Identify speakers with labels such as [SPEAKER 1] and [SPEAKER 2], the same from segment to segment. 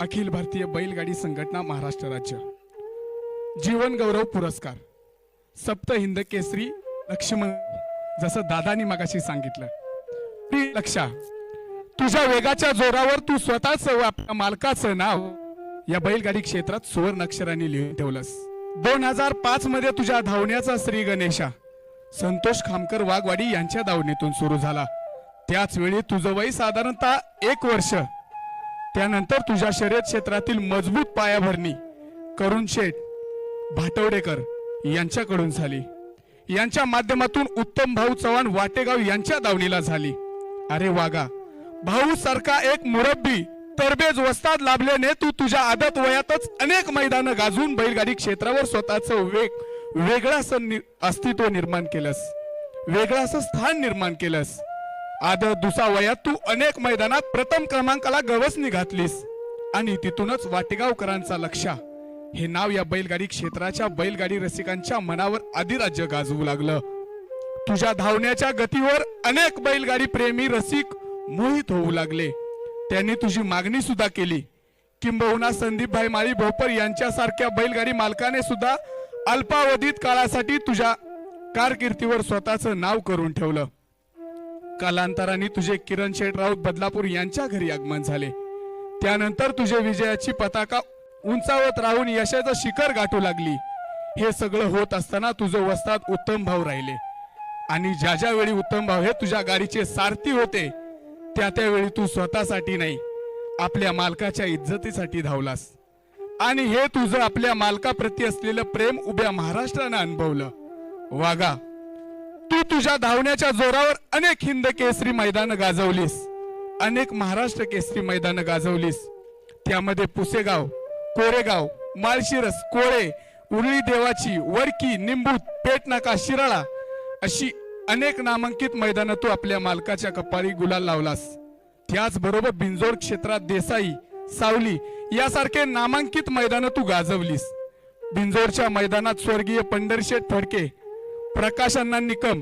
[SPEAKER 1] अखिल भारतीय बैलगाडी संघटना महाराष्ट्र राज्य. जीवन गौरव पुरस्कार. सप्त हिंद केसरी लक्ष्मण जसं दादानी मगाशी सांगितलं. लक्षा तुझ्या वेगाच्या जोरावर तू स्वतःच आपल्या मालकाचं नाव या बैलगाडी क्षेत्रात सुवर्ण अक्षरांनी लिहून ठेवलंस. दोन हजार पाच मध्ये तुझ्या धावण्याचा श्री गणेशा संतोष खामकर वाघवाडी यांच्या धावणीतून सुरू झाला. त्याच वेळी तुझं वय साधारणतः एक वर्ष. त्यानंतर तुझ्या शर्यत क्षेत्रातील मजबूत पायाभरणी करुण शेठ भाटवडेकर यांच्याकडून झाली. यांच्या माध्यमातून उत्तम भाऊ चव्हाण वाटेगाव यांच्या दावणीला झाली. अरे वागा भाऊ सारखा एक मुरब्बी तरबेज वस्ताद लाभल्याने तू तुझ्या आदत वयातच अनेक मैदानं गाजून बैलगाडी क्षेत्रावर स्वतःच वेग वेगळं असं नि- अस्तित्व निर्माण केलंस. वेगळं असं स्थान निर्माण केलंस. आदत दुसा वयात तू अनेक मैदानात प्रथम क्रमांकाला गवसणी घातलीस. आणि तिथूनच वाटेगावकरांचा लक्षा हे नाव या बैलगाडी क्षेत्राच्या बैलगाडी रसिकांच्या मनावर अधिराज्य गाजवू लागलं. तुझ्या धावण्याच्या गतीवर अनेक बैलगाडी प्रेमी रसिक मोहित होऊ लागले. त्यांनी तुझी मागणी सुद्धा केली. किंबहुना संदीपभाई माळी भोपर यांच्यासारख्या बैलगाडी मालकाने सुद्धा अल्पावधीत काळासाठी तुझ्या कारकिर्दीवर स्वतःचं नाव करून ठेवलं. कालांतराने तुझे किरण शेठ राऊत बदलापूर यांच्या घरी आगमन झाले. त्यानंतर तुझे विजयाची पताका उंचावत राहून यशाचं शिखर गाठू लागली. हे सगळं होत असताना तुझं वस्तात उत्तम भाऊ राहिले. आणि ज्या ज्या वेळी उत्तम भाऊ हे तुझ्या गाडीचे सारथी होते त्या त्यावेळी तू स्वतःसाठी नाही आपल्या मालकाच्या इज्जतीसाठी धावलास. आणि हे तुझं आपल्या मालकाप्रती असलेलं प्रेम उभ्या महाराष्ट्रानं अनुभवलं. वागा तू तुझ्या धावण्याच्या जोरावर अनेक हिंद केसरी मैदानं गाजवलीस. अनेक महाराष्ट्र केसरी मैदानं गाजवलीस. त्यामध्ये पुसेगाव कोरेगाव माळशिरस कोळे उरळी देवाची वरकी निंबूत पेटनाका शिराळा अशी अनेक नामांकित मैदानं तू आपल्या मालकाच्या कपाळी गुलाल लावलास. त्याचबरोबर बिंजोर क्षेत्रात देसाई सावली यासारखे नामांकित मैदानं तू गाजवलीस. बिंजोरच्या मैदानात स्वर्गीय पंढरशेठ फडके प्रकाश अण्णा निकम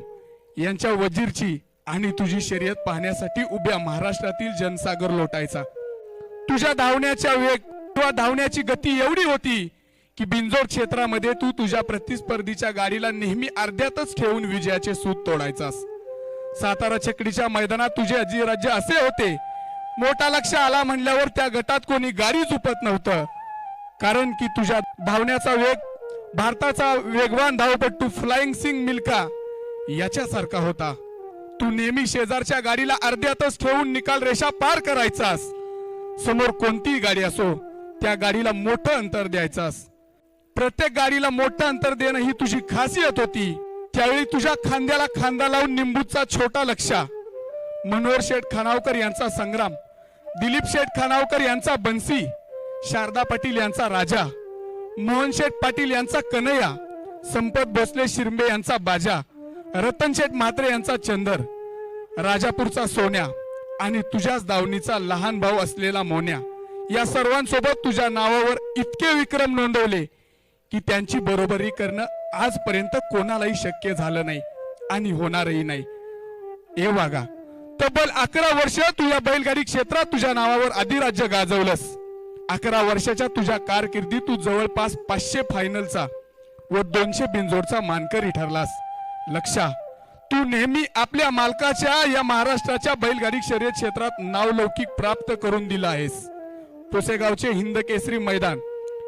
[SPEAKER 1] यांच्या वजीरची आणि तुझी शर्यत पाहण्यासाठी उभ्या महाराष्ट्रातील जनसागर लोटायचा. तुझ्या धावण्याच्या वेग किंवा धावण्याची गती एवढी होती की बिंजोर क्षेत्रामध्ये तू तुझ्या प्रतिस्पर्धीच्या गाडीला नेहमी अर्ध्यातच ठेवून विजयाचे सूत तोडायचास. सातारा छकडीच्या मैदानात तुझे अजिराज्य असे होते. मोठा लक्ष आला म्हणल्यावर त्या गटात कोणी गाडी झुपत नव्हतं. कारण की तुझ्या धावण्याचा वेग भारताचा वेगवान धावपट्टू फ्लाइंग सिंग मिल्का याच्यासारखा होता. तू नेहमी शेजारच्या गाडीला अर्ध्यातच ठेवून निकाल रेषा पार करायचास. समोर कोणतीही गाडी असो त्या गाडीला मोठं अंतर द्यायचास. प्रत्येक गाडीला मोठं अंतर देणं ही तुझी खासियत होती. त्यावेळी तुझ्या खांद्याला खांदा लावून निंबूचा छोटा लक्षा मनोहर शेठ खानावकर यांचा संग्राम दिलीप शेठ खानावकर यांचा बन्सी शारदा पाटील यांचा राजा. मोहन शेठ पाटील यांचा कन्हैया संपत भोसले शिरंबे यांचा बाजा रतनशेठ म्हात्रे यांचा चंदर राजापूरचा सोन्या आणि तुझ्याच दावणीचा लहान भाऊ असलेला मोन्या. या सर्वांसोबत तुझ्या नावावर इतके विक्रम नोंदवले की त्यांची बरोबरी करणं आजपर्यंत कोणालाही शक्य झालं नाही आणि होणारही नाही. ए वागा तब्बल अकरा वर्ष तू या बैलगाडी क्षेत्रात तुझ्या नावावर अधिराज्य गाजवलंस. अकरा वर्षाच्या तुझ्या कारकिर्दीत तू जवळपास पाचशे फायनलचा व दोनशे बिंजोडचा मानकरी ठरलास. लक्षा तू नेहमी आपल्या मालकाच्या या महाराष्ट्राच्या बैलगाडी शर्यत क्षेत्रात नावलौकिक प्राप्त करून दिला आहेस. पुसेगावचे हिंद केसरी मैदान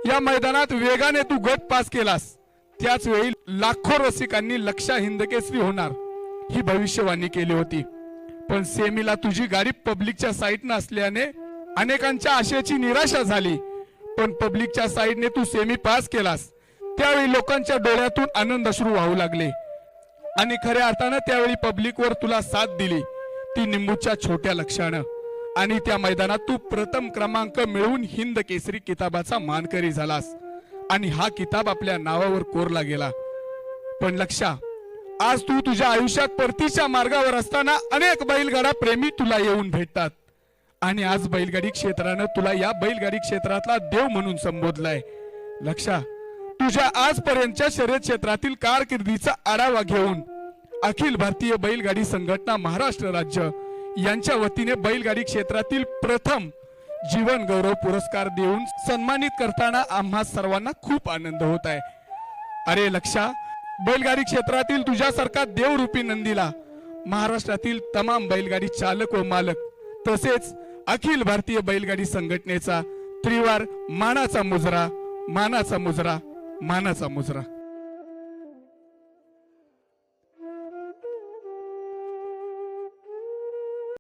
[SPEAKER 1] या मैदानात वेगाने तू गट पास केलास. त्याच वेळी लाखो रसिकांनी लक्षा हिंद केसरी होणार ही भविष्यवाणी केली होती. पण सेमीला तुझी गाडी पब्लिकच्या साईटनं असल्याने अनेकांच्या आशेची निराशा झाली. पण पब्लिकच्या साईडने तू सेमी पास केलास. त्यावेळी लोकांच्या डोळ्यातून आनंद अश्रू वाहू लागले. आणि खऱ्या अर्थानं त्यावेळी पब्लिकवर तुला साथ दिली. ती निंबूच्या छोट्या लक्षानं आणि त्या मैदानात तू प्रथम क्रमांक मिळवून हिंद केसरी किताबाचा मानकरी झालास. आणि हा किताब आपल्या नावावर कोरला गेला. पण लक्षा आज तू तुझ्या आयुष्यात परतीच्या मार्गावर असताना अनेक बैलगाडा प्रेमी तुला येऊन भेटतात. आणि आज बैलगाडी क्षेत्रानं तुला या बैलगाडी क्षेत्रातला देव म्हणून संबोधलाय. लक्षा तुझ्या आजपर्यंतच्या शर्यत क्षेत्रातील कारकिर्दीचा आढावा घेऊन अखिल भारतीय बैलगाडी संघटना महाराष्ट्र राज्य यांच्या वतीने बैलगाडी क्षेत्रातील प्रथम जीवन गौरव पुरस्कार देऊन सन्मानित करताना आम्हा सर्वांना खूप आनंद होत आहे. अरे लक्षा बैलगाडी क्षेत्रातील तुझ्यासारखा देवरूपी नंदीला महाराष्ट्रातील तमाम बैलगाडी चालक व मालक तसेच अखिल भारतीय बैलगाडी संघटनेचा त्रिवार मानाचा मुजरा मानाचा मुजरा मानाचा मुजरा.